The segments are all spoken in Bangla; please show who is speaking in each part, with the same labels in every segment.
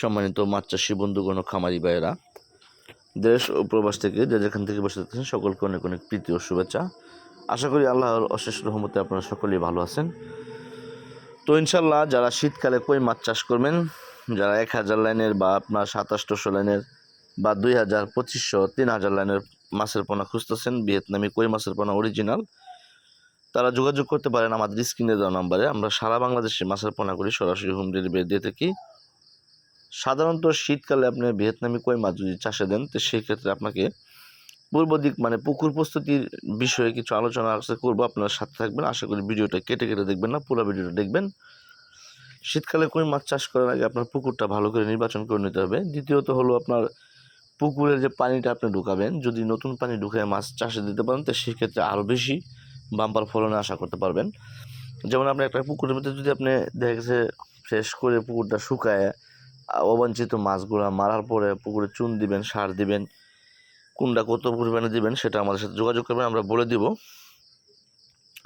Speaker 1: সম্মানিত মাছ চাষি বন্ধুগণ খামারি ভাইয়েরা, দেশ ও প্রবাস থেকে যে যেখান থেকে বসে থাকছেন সকলকে অনেক অনেক প্রীতি ও শুভেচ্ছা। আশা করি আল্লাহর অশেষ রহমতে আপনারা সকলেই ভালো আছেন। তো ইনশাল্লাহ যারা শীতকালে কই মাছ চাষ করবেন, যারা এক হাজার লাইনের বা আপনার সাতাশশো লাইনের বা দুই হাজার পঁচিশশো, তিন হাজার লাইনের মাছের পোনা খুঁজতেছেন, ভিয়েতনামি কই মাছের পোনা অরিজিনাল তারা যোগাযোগ করতে পারেন আমাদের স্ক্রিনে দেওয়া নাম্বারে। আমরা সারা বাংলাদেশে মাছের পোনা করি সরাসরি হোম ডেলিভারি দিয়ে থাকি। সাধারণত শীতকালে আপনি ভিয়েতনামি কই মাছ যদি চাষে দেন, তো সেই ক্ষেত্রে আপনাকে পূর্ব দিক মানে পুকুর প্রস্তুতির বিষয়ে কিছু আলোচনা আছে করব, আপনার সাথে থাকবেন। আশা করি ভিডিওটা কেটে কেটে দেখবেন না, পুরো ভিডিওটা দেখবেন। শীতকালে কই মাছ চাষ করার আগে আপনার পুকুরটা ভালো করে নির্বাচন করে নিতে হবে। দ্বিতীয়ত হলো আপনার পুকুরের যে পানিটা আপনি ঢুকাবেন, যদি নতুন পানি ঢুকিয়ে মাছ চাষে দিতে পারেন, তো সেক্ষেত্রে আরও বেশি বাম্পার ফলনে আশা করতে পারবেন। যেমন আপনি একটা পুকুরের মধ্যে যদি আপনি দেখা গেছে, ফ্রেশ করে পুকুরটা শুকায় অবাঞ্ছিত মাছগুলো মারার পরে পুকুরে চুন দিবেন, সার দিবেন কোনটা কত পরিমাণে দিবেন সেটা আমাদের সাথে যোগাযোগ করবেন, আমরা বলে দিব।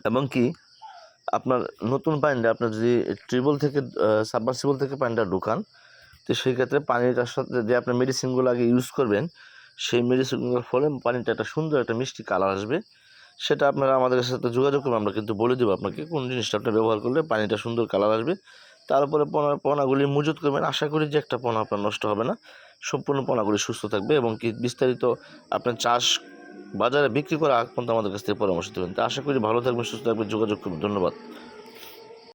Speaker 1: এবং কি, আপনার নতুন পানিটা, আপনার যদি ট্রিবল থেকে সাবমার্সিবল থেকে পানিটা ঢুকান, তো সেই ক্ষেত্রে পানিটার সাথে যে আপনার মেডিসিনগুলো আগে ইউজ করবেন, সেই মেডিসিনগুলোর ফলে পানিটা একটা সুন্দর একটা মিষ্টি কালার আসবে। সেটা আপনারা আমাদের সাথে যোগাযোগ করবেন, আমরা কিন্তু বলে দেবো আপনাকে কোন জিনিসটা আপনি ব্যবহার করলে পানিটা সুন্দর কালার আসবে। তারপরে পোনা, পোনাগুলি মজুত করবেন। আশা করি যে একটা পোনা আপনার নষ্ট হবে না। সম্পূর্ণ পোনাগুলি সুস্থ থাকবে এবং কি বিস্তারিত আপনার চাষ বাজারে বিক্রি করা আগ পর্যন্ত আমাদের কাছ থেকে পরামর্শ দেবেন। তা আশা করি ভালো থাকবেন, সুস্থ থাকবেন। যোগাযোগ করবেন ধন্যবাদ।